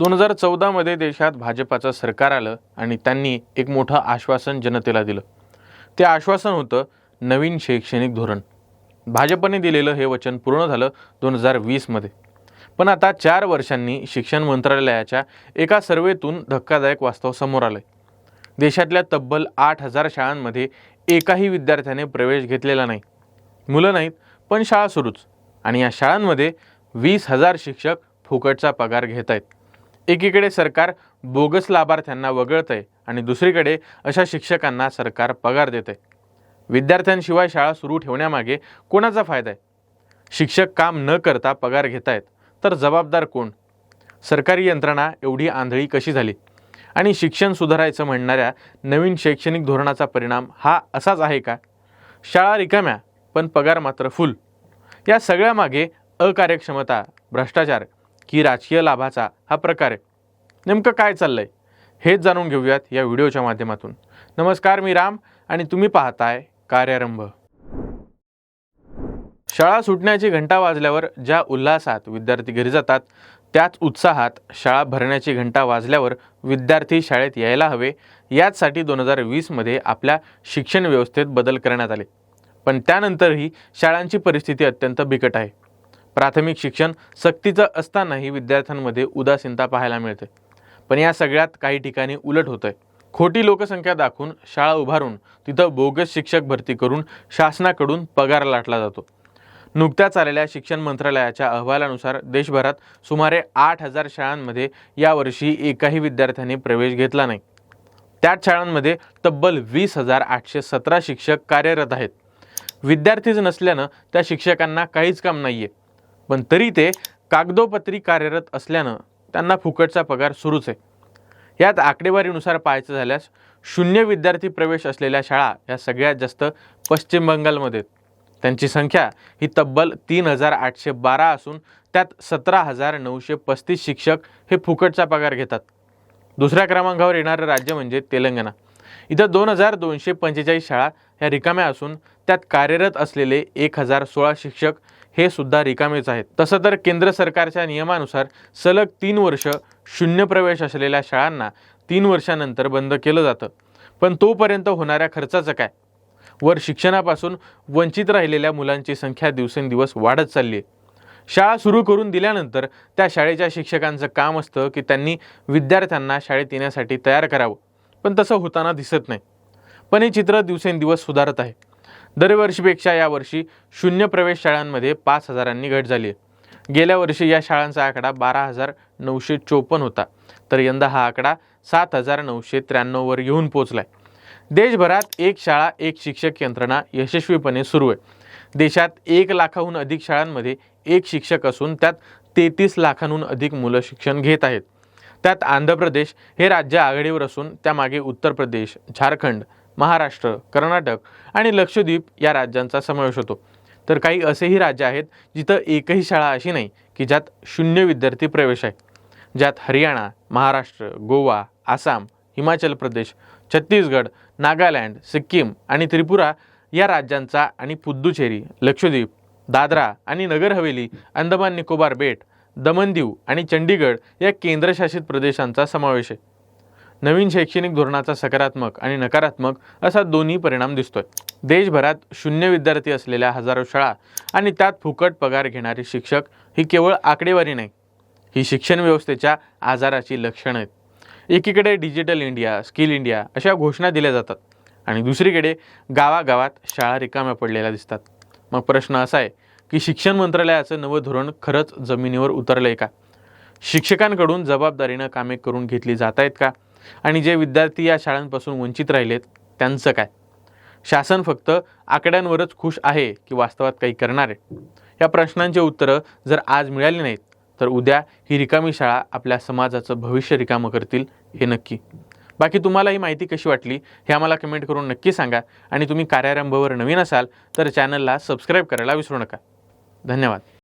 दोन हजार चौदामध्ये देशात भाजपाचं सरकार आलं आणि त्यांनी एक मोठं आश्वासन जनतेला दिलं. ते आश्वासन होतं नवीन शैक्षणिक धोरण. भाजपने दिलेलं हे वचन पूर्ण झालं दोन हजार वीसमध्ये. पण आता चार वर्षांनी शिक्षण मंत्रालयाच्या एका सर्वेतून धक्कादायक वास्तव समोर आलं देशातल्या तब्बल आठ हजार शाळांमध्ये एकाही विद्यार्थ्याने प्रवेश घेतलेला नाही. मुलं नाहीत पण शाळा सुरूच. आणि या शाळांमध्ये वीस हजार शिक्षक फुकटचा पगार घेत आहेत एकीकडे सरकार बोगस लाभार्थ्यांना वगळत आहे आणि दुसरीकडे अशा शिक्षकांना सरकार पगार देत आहे विद्यार्थ्यांशिवाय शाळा सुरू ठेवण्यामागे कोणाचा फायदा आहे? शिक्षक काम न करता पगार घेत आहेत तर जबाबदार कोण? सरकारी यंत्रणा एवढी आंधळी कशी झाली? आणि शिक्षण सुधारायचं म्हणणाऱ्या नवीन शैक्षणिक धोरणाचा परिणाम हा असाच आहे का? शाळा रिकाम्या पण पगार मात्र फुल. या सगळ्यामागे अकार्यक्षमता भ्रष्टाचार की राजकीय लाभाचा हा प्रकार आहे. नेमकं काय चाललंय? हेच जाणून घेऊयात या व्हिडिओच्या माध्यमातून. नमस्कार मी राम आणि तुम्ही पाहताय कार्यारंभ. शाळा सुटण्याची घंटा वाजल्यावर ज्या उल्हासात विद्यार्थी घरी जातात त्याच उत्साहात शाळा भरण्याची घंटा वाजल्यावर विद्यार्थी शाळेत यायला हवे याचसाठी दोन हजार वीसमध्ये आपल्या शिक्षण व्यवस्थेत बदल करण्यात आले. पण त्यानंतरही शाळांची परिस्थिती अत्यंत बिकट आहे. प्राथमिक शिक्षण सक्तीचं असतानाही विद्यार्थ्यांमध्ये उदासीनता पाहायला मिळते. पण या सगळ्यात काही ठिकाणी उलट होतं आहे खोटी लोकसंख्या दाखवून शाळा उभारून तिथं बोगस शिक्षक भरती करून शासनाकडून पगार लाटला जातो. नुकत्याच आलेल्या शिक्षण मंत्रालयाच्या अहवालानुसार देशभरात सुमारे आठ हजार शाळांमध्ये यावर्षी एकाही विद्यार्थ्याने प्रवेश घेतला नाही. त्याच शाळांमध्ये तब्बल वीस हजार आठशे सतरा शिक्षक कार्यरत आहेत. विद्यार्थीच नसल्यानं त्या शिक्षकांना काहीच काम नाही आहे पण तरी ते कागदोपत्री कार्यरत असल्यानं त्यांना फुकटचा पगार सुरूच आहे. यात आकडेवारीनुसार पाहायचं झाल्यास शून्य विद्यार्थी प्रवेश असलेल्या शाळा या सगळ्यात जास्त पश्चिम बंगालमध्ये त्यांची संख्या ही तब्बल तीन हजार आठशे बारा असून त्यात सतरा हजार नऊशे पस्तीस शिक्षक हे फुकटचा पगार घेतात. दुसऱ्या क्रमांकावर येणारं राज्य म्हणजे तेलंगणा. इथं दोन हजार दोनशे पंचेचाळीस शाळा ह्या रिकाम्या असून त्यात कार्यरत असलेले एक हजार सोळा शिक्षक हे सुद्धा रिकामेच आहेत. तसं तर केंद्र सरकारच्या नियमानुसार सलग तीन वर्ष शून्य प्रवेश असलेल्या शाळांना तीन वर्षानंतर बंद केलं जातं. पण तोपर्यंत होणाऱ्या खर्चाचं काय? वर शिक्षणापासून वंचित राहिलेल्या मुलांची संख्या दिवसेंदिवस वाढत चालली आहे शाळा सुरू करून दिल्यानंतर त्या शाळेच्या शिक्षकांचं काम असतं की त्यांनी विद्यार्थ्यांना शाळेत येण्यासाठी तयार करावं. पण तसं होताना दिसत नाही. पण हे चित्र दिवसेंदिवस सुधारत आहे. दरवर्षीपेक्षा यावर्षी शून्य प्रवेश शाळांमध्ये पाच हजारांनी घट झाली आहे. गेल्या वर्षी या शाळांचा आकडा बारा हजार नऊशे चोपन्न होता. तर यंदा हा आकडा सात हजार नऊशे त्र्याण्णववर येऊन पोचला आहे देशभरात एक शाळा एक शिक्षक यंत्रणा यशस्वीपणे सुरू आहे. देशात एक लाखाहून अधिक शाळांमध्ये एक शिक्षक असून त्यात तेहतीस लाखांहून अधिक मुलं शिक्षण घेत आहेत. त्यात आंध्र प्रदेश हे राज्य आघाडीवर असून त्यामागे उत्तर प्रदेश झारखंड महाराष्ट्र कर्नाटक आणि लक्षद्वीप या राज्यांचा समावेश होतो. तर काही असेही राज्य आहेत जिथं एकही शाळा अशी नाही की ज्यात शून्य विद्यार्थी प्रवेश आहे. ज्यात हरियाणा महाराष्ट्र गोवा आसाम हिमाचल प्रदेश छत्तीसगड नागालँड सिक्कीम आणि त्रिपुरा या राज्यांचा आणि पुद्दुचेरी लक्षद्वीप दादरा आणि नगर हवेली अंदमान निकोबार बेट दमनदीव आणि चंडीगड या केंद्रशासित प्रदेशांचा समावेश आहे. नवीन शैक्षणिक धोरणाचा सकारात्मक आणि नकारात्मक असा दोन्ही परिणाम दिसतोय. देशभरात शून्य विद्यार्थी असलेल्या हजारो शाळा आणि त्यात फुकट पगार घेणारे शिक्षक ही केवळ आकडेवारी नाही ही शिक्षण व्यवस्थेच्या आजाराची लक्षणं आहेत. एकीकडे डिजिटल इंडिया स्किल इंडिया अशा घोषणा दिल्या जातात आणि दुसरीकडे गावागावात शाळा रिकाम्या पडलेल्या दिसतात. मग प्रश्न असा आहे की शिक्षण मंत्रालयाचं नवं धोरण खरंच जमिनीवर उतरलं आहे का? शिक्षकांकडून जबाबदारीनं कामे करून घेतली जात आहेत का? आणि जे विद्यार्थी या शाळांपासून वंचित राहिलेत त्यांचं काय? शासन फक्त आकड्यांवरच खुश आहे की वास्तवात काही करणार आहे? या प्रश्नांची उत्तरं जर आज मिळाली नाहीत तर उद्या ही रिकामी शाळा आपल्या समाजाचं भविष्य रिकामं करतील हे नक्की. बाकी तुम्हाला ही माहिती कशी वाटली हे आम्हाला कमेंट करून नक्की सांगा. आणि तुम्ही कार्यारंभवर नवीन असाल तर चॅनलला सबस्क्राईब करायला विसरू नका. धन्यवाद.